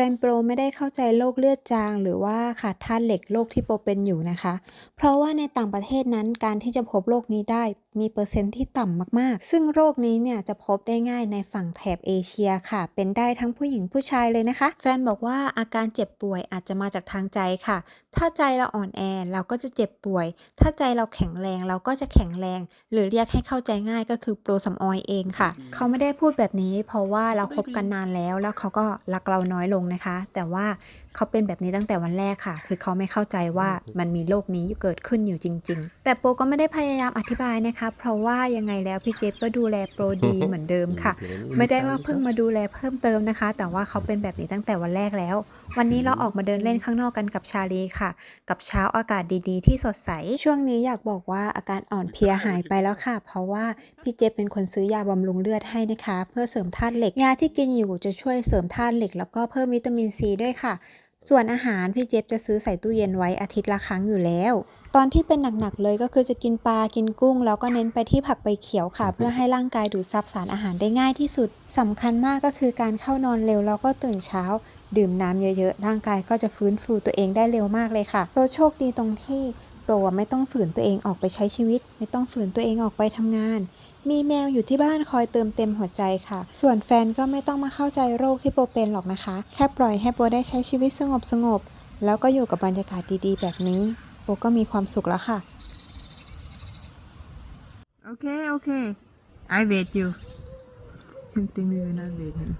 ฟนโปรไม่ได้เข้าใจโรคเลือดจาง หรือว่าขาดธาตุเหล็กโรคที่โปรเป็นอยู่นะคะ เพราะว่าในต่างประเทศนั้นการที่จะพบโรคนี้ได้มีเปอร์เซ็นต์ที่ต่ำมากๆ ซึ่งโรคนี้เนี่ยจะพบได้ง่ายในฝั่งแถบเอเชียค่ะ เป็นได้ทั้งผู้หญิงผู้ชายเลยนะคะ แฟนบอกว่าอาการเจ็บป่วยอาจจะมาจากทางใจค่ะ ถ้าใจเราอ่อนแอเราก็จะเจ็บป่วย ถ้าใจเราแข็งแรงเราก็จะแข็งแรง หรือเรียกให้เข้าใจง่ายก็คือโปรสำออยเองค่ะ เขาไม่ได้พูดแบบนี้ เพราะว่าเราคบกันนานแล้วแล้วเขาก็รักเราน้อยลงนะคะ แต่ว่าเขาเป็นแบบนี้ตั้งแต่วันแรกค่ะ คือเขาไม่เข้าใจว่ามันมีโรคนี้เกิดขึ้นอยู่จริง ๆ แต่โปรก็ไม่ได้พยายามอธิบายนะคะ เพราะว่ายังไงแล้วพี่เจฟก็ดูแลโปรดีเหมือนเดิมค่ะ ไม่ได้ว่าเพิ่งมาดูแลเพิ่มเติมนะคะ แต่ว่าเขาเป็นแบบนี้ตั้งแต่วันแรกแล้ว วันนี้เราออกมาเดินเล่นข้างนอกกันกับชาลีค่ะ กับเช้าอากาศดีๆ ที่สดใส ช่วงนี้อยากบอกว่าอาการอ่อนเพลียหายไปแล้วค่ะ เพราะว่าพี่เจฟเป็นคนซื้อยาบำรุงเลือดให้นะคะ เพื่อเสริมธาตุเหล็ก ยาที่กินอยู่จะช่วยเสริมธาตุเหล็กแล้วก็เพิ่มวิตามินซีด้วยค่ะ ส่วนอาหารพี่เจฟจะซื้อใส่ตู้เย็นไว้อาทิตย์ละครั้งอยู่แล้ว ตอนที่เป็นหนักๆเลยก็คือจะกินปลากินกุ้ง แล้วก็เน้นไปที่ผักใบเขียวค่ะ เพื่อให้ร่างกายดูดซับสารอาหารได้ง่ายที่สุดสำคัญมากก็คือการเข้านอนเร็วแล้วก็ตื่นเช้า ดื่มน้ำเยอะๆร่างกายก็จะฟื้นฟูตัวเองได้เร็วมากเลยค่ะโปรโชคดีตรงที่โปรไม่ต้องฝืนตัวเองออกไปใช้ชีวิต ไม่ต้องฝืนตัวเองออกไปทำงาน มีแมวอยู่ที่บ้านคอยเติมเต็มหัวใจค่ะ ส่วนแฟนก็ไม่ต้องมาเข้าใจโรคที่โปรเป็นหรอกนะคะ แค่ปล่อยให้โปรได้ใช้ชีวิตสงบสงบๆแล้วก็อยู่กับบรรยากาศดีๆ แบบนี้ โปรก็มีความสุขแล้วค่ะ Okay, okay. I wait you. You think we will not wait him?